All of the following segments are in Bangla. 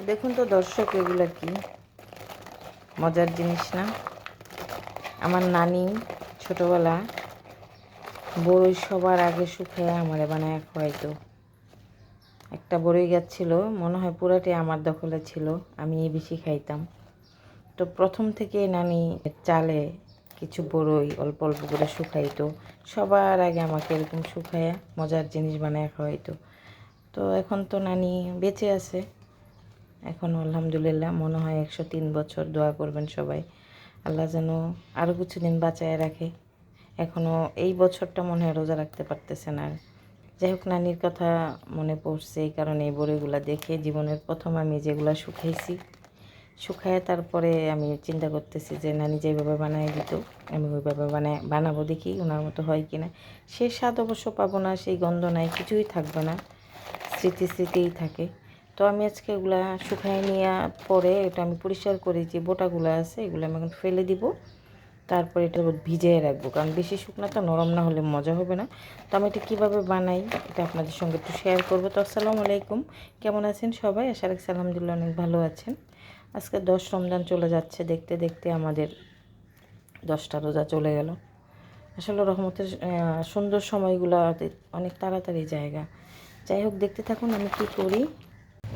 দেখুন তো দর্শক, এগুলো কি? মজার জিনিস না? আমার নানি ছোটবেলা বড়ই সবার আগে শুকিয়ে আমারে বানায় খাওয়াইতো। একটা বড়ই গাছ ছিল, মনে হয় পুরাটি আমার দখলে ছিল, আমি বেশি খাইতাম। তো প্রথম থেকে নানি চালে কিছু বড়ই অল্প অল্প করে শুকাইতো। সবার আগে আমাকে এরকম শুকাইয়া মজার জিনিস বানায় খাওয়াইতো। তো এখন তো নানি বেঁচে আছে। এখন আলহামদুলিল্লাহ মনে হয় একশো তিন বছর দোয়া করবেন সবাই। আল্লাহ যেন আরও কিছুদিন বাঁচায় রাখে। এখনও এই বছরটা মনে হয় রোজা রাখতে পারতেছেন আর। যাই হোক, নানির কথা মনে পড়ছে এই কারণে এই বড়িগুলো দেখে জীবনের প্রথম আমি যেগুলো শুকাইছি, শুকায় তারপরে আমি চিন্তা করতেছি যে নানি যেভাবে বানাই দিত, আমি ওইভাবে বানায়, বানাবো দেখি ওনার মতো হয় কি না সে স্বাদ অবশ্য পাবো না, সেই গন্ধ নাই, কিছুই থাকবে না, স্মৃতি স্মৃতিই থাকে। তো আমি আজকে এগুলা শুকায় নেওয়া পরে এটা আমি পরিষ্কার করে যে বোটাগুলো আছে, এগুলো আমি এখন ফেলে দিব। তারপরে এটা ভিজিয়ে রাখব, কারণ বেশি শুকনো তো নরম না হলে মজা হবে না। তো আমি এটা কীভাবে বানাই, এটা আপনাদের সঙ্গে একটু শেয়ার করব। তো আসসালামু আলাইকুম, কেমন আছেন সবাই? আশা রাখছি আলহামদুলিল্লাহ অনেক ভালো আছেন। আজকে দশ রমজান চলে যাচ্ছে, দেখতে দেখতে আমাদের দশটা রোজা চলে গেল। আসলে রহমতের সুন্দর সময়গুলো অনেক তাড়াতাড়ি জায়গা। যাই হোক, দেখতে থাকুন আমি কি করি।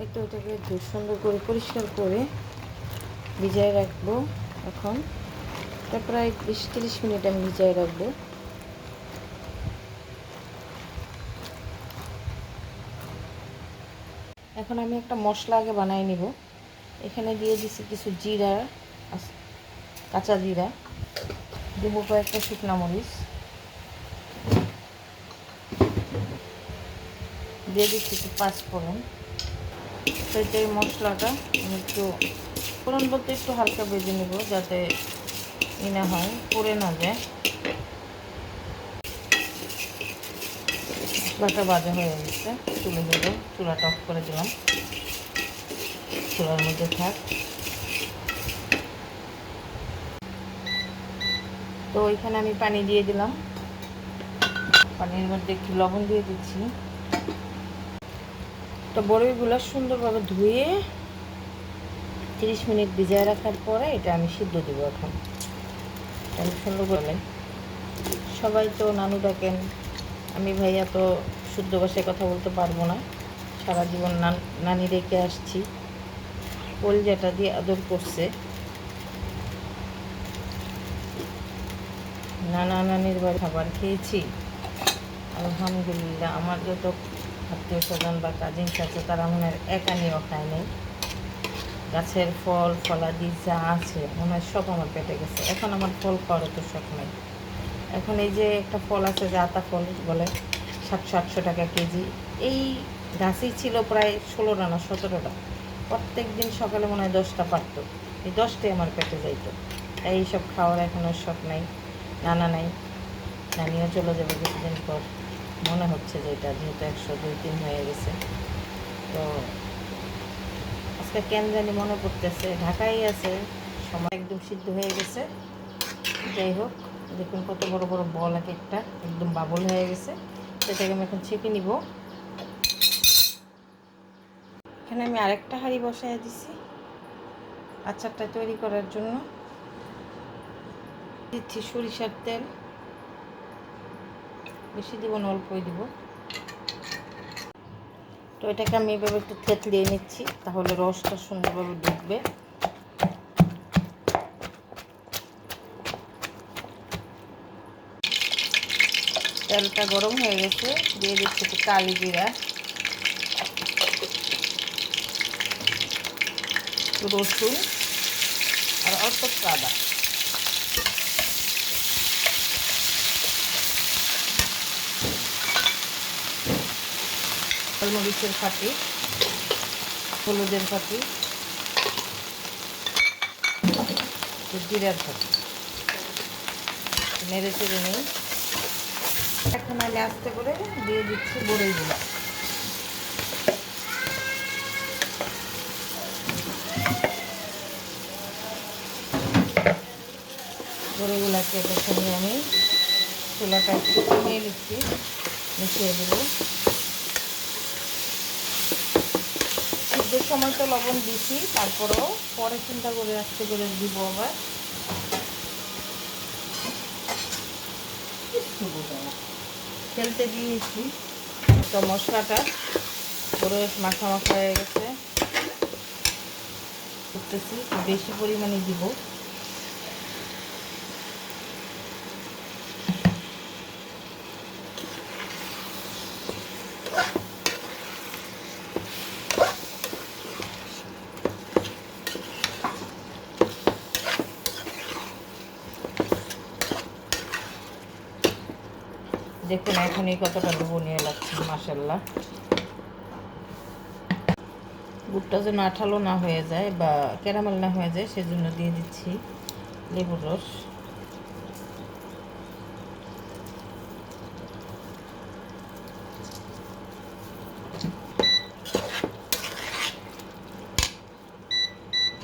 এই ওটাকে সুন্দর করে পরিষ্কার করে ভিজায় রাখব এখন। এটা প্রায় বিশ তিরিশ মিনিট আমি ভিজায় রাখব। এখন আমি একটা মশলা আগে বানাই নিব। এখানে দিয়ে দিছি কিছু জিরা কাঁচা জিরা। দেবো কয়েকটা শুকনা মরিচ। দিয়ে দিচ্ছি একটু পাঁচফোড়ন। এই মশলাটা একটু ফোড়ন বলতে একটু হালকা ভেজে নেব যাতে ই না হয়, পুড়ে না যায়। মশলাটা বাজা হয়ে গেছে, তুলে দেবো চুলাটা অফ করে দিলাম। চুলার মধ্যে থাক। তো ওইখানে আমি পানি দিয়ে দিলাম। পানির মধ্যে একটু লবণ দিয়ে দিচ্ছি। তো বড়ইগুলো সুন্দরভাবে ধুয়ে তিরিশ মিনিট ভিজায় রাখার পরে এটা আমি সিদ্ধ দেবো এখন। আমি সুন্দর করে সবাই তো নানু ডাকেন, আমি ভাইয়া তো শুদ্ধ ভাষায় কথা বলতে পারব না। সারা জীবন নান, নানি রেখে আসছি। কলজাটা দিয়ে আদর করছে। নানা নানির বাড়ি খাবার খেয়েছি। আলহামদুলিল্লাহ, আমার যত আত্মীয় স্বজন বা কাজিন আছে তারা মনে হয় একা নিয়েও খায় নাই। গাছের ফল, ফলাদি যা আছে, মনে হয় সব আমার পেটে গেছে। এখন আমার ফল খাওয়ার তো শখ নাই। এখন এই যে একটা ফল আছে যে আতা ফল বলে, সাতশো, আটশো টাকা কেজি। এই গাছই ছিল প্রায় ষোলোটা না সতেরোটা প্রত্যেক দিন সকালে মনে হয় দশটা পারতো। এই দশটাই আমার পেটে যাইতো। তাই এইসব খাওয়ার এখন আর শখ নাই, নানা নাই। নানিও চলে যাবে কিছুদিন পর। মনে হচ্ছে যে এটা যেহেতু একশো দুই তিন হয়ে গেছে। তো আজকে কেন জানি মনে পড়তেছে, ঢাকাই আছে, সময় একদম সিদ্ধ হয়ে গেছে। যাই হোক, দেখুন কত বড় বড় বল এক একটা, একদম বাবল হয়ে গেছে। সেটাকে আমি এখন ছেঁকে নিব। এখানে আমি আরেকটা হাঁড়ি বসায় দিছি, আচারটা তৈরি করার জন্য। দিচ্ছি সরিষার তেল। বেশি দিব না, অল্পই দিব। তো এটাকে আমি এভাবে একটু থেতলিয়ে নিচ্ছি, তাহলে রসটা সুন্দরভাবে ঢুকবে। তেলটা গরম হয়ে গেছে, দিয়ে দিচ্ছি একটু কালি জিরা। রসুন, আর অল্প একটু আদা গোলমরিচের ফাটি হলুদের একটু জিরার ফাটি নেড়ে চেড়ে নিই। এখন আমি আস্তে করে দিয়ে দিচ্ছি বড়ইগুলো বড়িগুলোকে প্রথমে আমি চুলাটা একটু কমিয়ে দিচ্ছি মিশিয়ে দেবো সিদ্ধর সময় তো লবণ দিছি, তারপরেও পরে চিন্তা করে আস্তে করে দিব আবার। খেলতে দিয়েছি, তো মশলাটা পুরো মাখা মাখা হয়ে গেছে। করতেছি বেশি পরিমাণে দিব। দেখুন, এখন এখনই কতটা লোভনীয় লাগছে মাসাল্লাহ গুড়টা যেন আঠালো না হয়ে যায় বা ক্যারামেল না হয়ে যায়, সেজন্য দিয়ে দিচ্ছি লেবুর রস।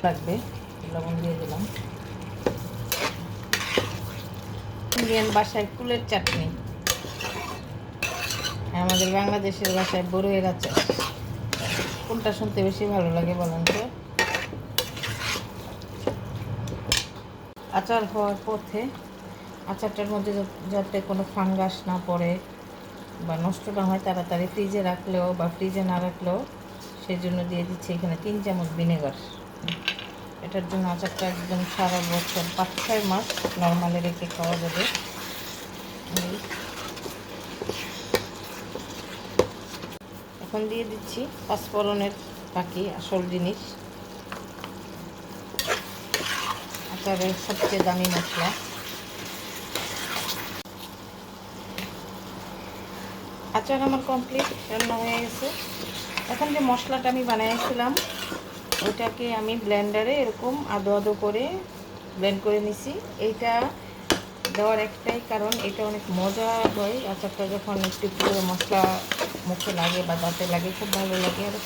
লাগবে, লবণ দিয়ে দিলাম। ইন্ডিয়ান বাসায় ফুলের চাটনি। আমাদের বাংলাদেশের বাসায় বড়ইয়ের আচার কোনটা শুনতে বেশি ভালো লাগে বলেন তো? আচার হওয়ার পথে আচারটার মধ্যে যাতে কোনো ফাঙ্গাস না পড়ে বা নষ্ট না হয়, তাড়াতাড়ি ফ্রিজে রাখলেও বা ফ্রিজে না রাখলেও সেই জন্য দিয়ে দিচ্ছি এখানে তিন চামচ ভিনেগার। এটার জন্য আচারটা একদম সারা বছর পাঁচ ছয় মাস নর্মালে রেখে খাওয়া যাবে। এখন দিয়ে দিচ্ছি পাঁচফোড়নের বাকি আসল জিনিস। আচারের সবচেয়ে দামি মশলা। আচার আমার কমপ্লিট রান্না হয়ে গেছে। এখন যে মশলাটা আমি বানিয়েছিলাম ওটাকে আমি ব্লেন্ডারে এরকম আদো আদো করে ব্লেন্ড করে নিছি। এইটা দেওয়ার একটাই কারণ, এটা অনেক মজা হয়। আচারটা যখন একটু পুরো মশলা মুখে লাগে বা দাঁতে লাগে, খুব ভালো লাগে। আর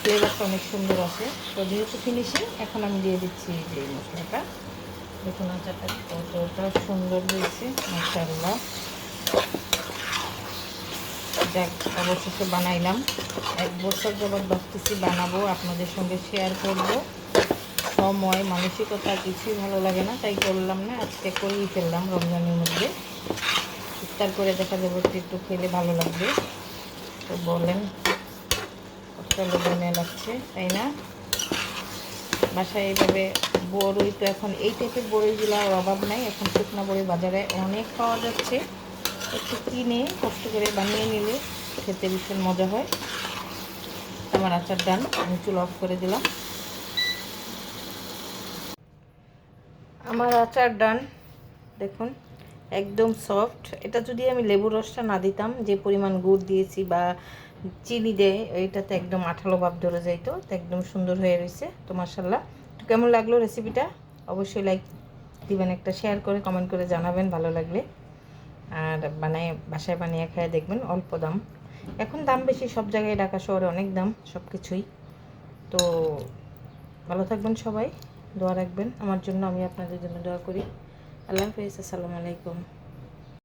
ফ্লেভারটা অনেক সুন্দর আসে। তো যেহেতু ফিনিশিং এখন আমি দিয়ে দিচ্ছি যে মশলাটা। দেখুন আচারটা কতটা সুন্দর হয়েছে, মাশাআল্লাহ। যাক, অবশেষে বানাইলাম। এক বছর যাবৎ ভাবতেছি বানাবো, আপনাদের সঙ্গে শেয়ার করব। সময়, মানসিকতা কিছুই ভালো লাগে না, তাই করলাম না, আজকে করেই ফেললাম রমজানের মধ্যে। ইফতার করে দেখা যাবে একটু খেলে ভালো লাগবে। তো বলেন কতটা লোভনীয় লাগছে, তাই না? বাসায় এইভাবে বড়ই তো এখন, এই টাইপের বড়িগুলো আর অভাব নাই, এখন শুকনো বড়ি বাজারে অনেক পাওয়া যাচ্ছে। একটু কিনে, কষ্ট করে বানিয়ে নিলে খেতে ভীষণ মজা হয়। আমার আচার ডান, আমি চুল অফ করে দিলাম। আমার আচার ডান, দেখুন, একদম সফট এটা যদি আমি লেবুর রসটা না দিতাম, যে পরিমাণ গুড় দিয়েছি বা চিনি দেয়, এটাতে একদম আঠালো ভাব ধরে যাইতো, তো একদম সুন্দর হয়ে রয়েছে তো মার্শাল্লাহ তো কেমন লাগল রেসিপিটা অবশ্যই লাইক দিবেন একটা শেয়ার করে কমেন্ট করে জানাবেন, ভালো লাগলে। আর বানায় বাসায় বানিয়ে খেয়ে দেখবেন, অল্প দাম। এখন দাম বেশি, সব জায়গায়, ঢাকা শহরে অনেক দাম সব কিছুই তো ভালো থাকবেন সবাই। দোয়া রাখবেন। আমার জন্য আমি আপনাদের জন্য দোয়া করি। আল্লাহ হাফিজ আসসালামু আলাইকুম।